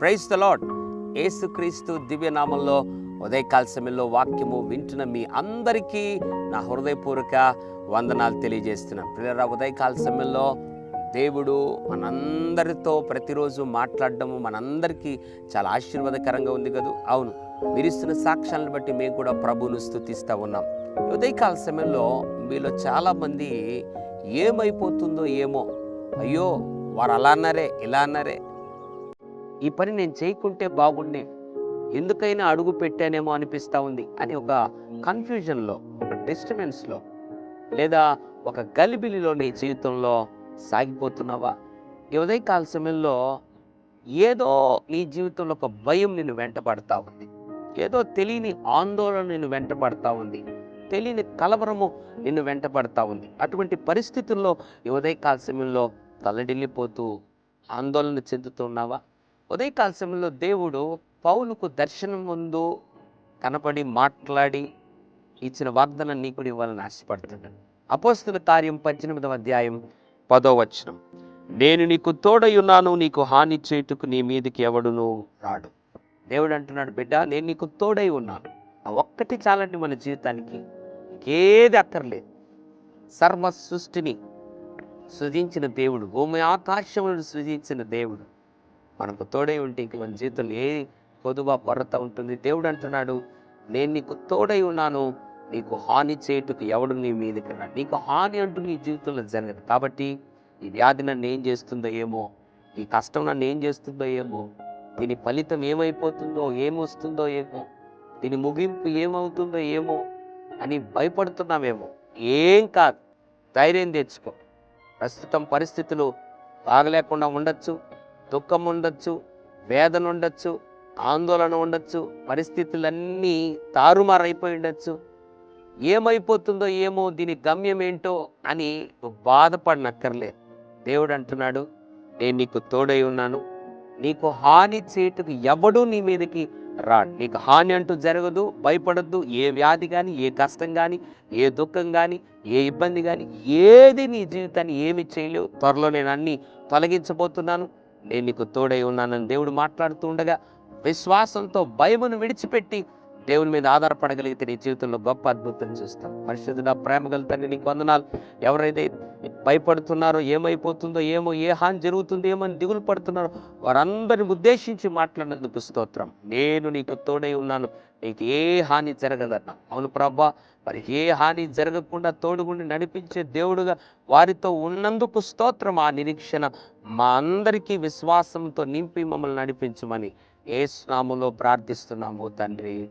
Praise the lord ఏసుక్రీస్తు దివ్యనామంలో ఉదయకాల సమయంలో వాక్యము వింటున్న మీ అందరికీ నా హృదయపూర్వక వందనాలు తెలియజేస్తున్నాను. పిల్లరా ఉదయకాల సమయంలో దేవుడు మనందరితో ప్రతిరోజు మాట్లాడడము మనందరికీ చాలా ఆశీర్వాదకరంగా ఉంది కదా? అవును. మీరు ఇస్తున్న సాక్ష్యాలను బట్టి మేము కూడా ప్రభువును స్థుతిస్తూ ఉన్నాం. ఉదయకాల సమయంలో మీలో చాలామంది ఏమైపోతుందో ఏమో అయ్యో వారు అలా అన్నారే ఇలా అన్నారే. ఈ పని నేను చేయకుంటే బాగుండే ఎందుకైనా అడుగు పెట్టానేమో అనిపిస్తూ ఉంది అని ఒక కన్ఫ్యూజన్లో ఒక డిస్టర్బెన్స్లో లేదా ఒక గలిబిలిలో నీ జీవితంలో సాగిపోతున్నావా? ఈ ఉదయకాల సమయంలో ఏదో నీ జీవితంలో ఒక భయం నిన్ను వెంటపడతా ఉంది. ఏదో తెలియని ఆందోళన నిన్ను వెంటపడతా ఉంది. తెలియని కలవరము నిన్ను వెంటపడతా ఉంది. అటువంటి పరిస్థితుల్లో ఉదయకాల సమయంలో తలడిల్లిపోతూ ఆందోళన చెందుతున్నావా ఉదయకాల సమయంలో దేవుడు పౌలుకు దర్శనం ముందు కనపడి మాట్లాడి ఇచ్చిన వాగ్దానం నీకు ఇవ్వాలని ఆశపడుతున్నాడు. అపోస్తుల కార్యం పద్దెనిమిదవ అధ్యాయం పదో వచనం. నేను నీకు తోడయున్నాను నీకు హాని చేయుటకు నీ మీదకి ఎవడును రాడు. దేవుడు అంటున్నాడు బిడ్డ నేను నీకు తోడై ఉన్నాను. ఆ ఒక్కటి చాలండి మన జీవితానికి. ఏది అక్కర్లేదు. సర్వ సృష్టిని సృజించిన దేవుడు భూమి ఆకాశములను సృజించిన దేవుడు. మనకు తోడై ఉంటే ఇంక మన జీవితంలో ఏ పొదువ కొరత ఉంటుంది. దేవుడు అంటున్నాడు నేను నీకు తోడై ఉన్నాను. నీకు హాని చేయటకు ఎవడు నీ మీదకి రాడు. నీకు హాని అంటూ నీ జీవితంలో జరగదు. కాబట్టి ఈ వ్యాధి నన్ను ఏం చేస్తుందో ఏమో ఈ కష్టం నన్ను ఏం చేస్తుందో ఏమో దీని ఫలితం ఏమైపోతుందో ఏమొస్తుందో ఏమో దీని ముగింపు ఏమవుతుందో ఏమో అని భయపడుతున్నామేమో. ఏం కాదు. ధైర్యం తెచ్చుకో. ప్రస్తుతం పరిస్థితులు బాగలేకుండా ఉండొచ్చు దుఃఖం ఉండొచ్చు వేదన ఉండొచ్చు ఆందోళన ఉండొచ్చు పరిస్థితులన్నీ తారుమారైపోయి ఉండొచ్చు. ఏమైపోతుందో ఏమో దీని గమ్యం ఏంటో అని బాధపడినక్కర్లేదు బాధపడనక్కర్లేదు. దేవుడు అంటున్నాడు నేను నీకు తోడై ఉన్నాను. నీకు హాని చేటుకు ఎవడు నీ మీదకి రాడు. నీకు హాని అంటూ జరగదు భయపడద్దు. ఏ వ్యాధి కానీ ఏ కష్టం కానీ ఏ దుఃఖం కానీ ఏ ఇబ్బంది కానీ ఏది నీ జీవితాన్ని ఏమి చేయలేవు. త్వరలో నేను అన్ని తొలగించబోతున్నాను. నేను నీకు తోడై ఉన్నానని దేవుడు మాట్లాడుతూ ఉండగా విశ్వాసంతో భయమును విడిచిపెట్టి దేవుని మీద ఆధారపడగలిగితే నీ జీవితంలో గొప్ప అద్భుతం చూస్తాం. పరిశుద్ధుడ ప్రేమ గల తండ్రి నీకు వందనాలు. ఎవరైతే భయపడుతున్నారో ఏమైపోతుందో ఏమో ఏ హాని జరుగుతుందో ఏమో అని దిగులు పడుతున్నారో వారందరిని ఉద్దేశించి మాట్లాడినందుకు స్తోత్రం. నేను నీకు తోడై ఉన్నాను. నీకు ఏ హాని జరగదన్నా. అవును ప్రభా మరి ఏ హాని జరగకుండా తోడుగుండి నడిపించే దేవుడుగా వారితో ఉన్నందుకు స్తోత్రం. ఆ నిరీక్షణ మా అందరికీ విశ్వాసంతో నింపి మమ్మల్ని నడిపించమని ఏ స్నాములో ప్రార్థిస్తున్నాము తండ్రి.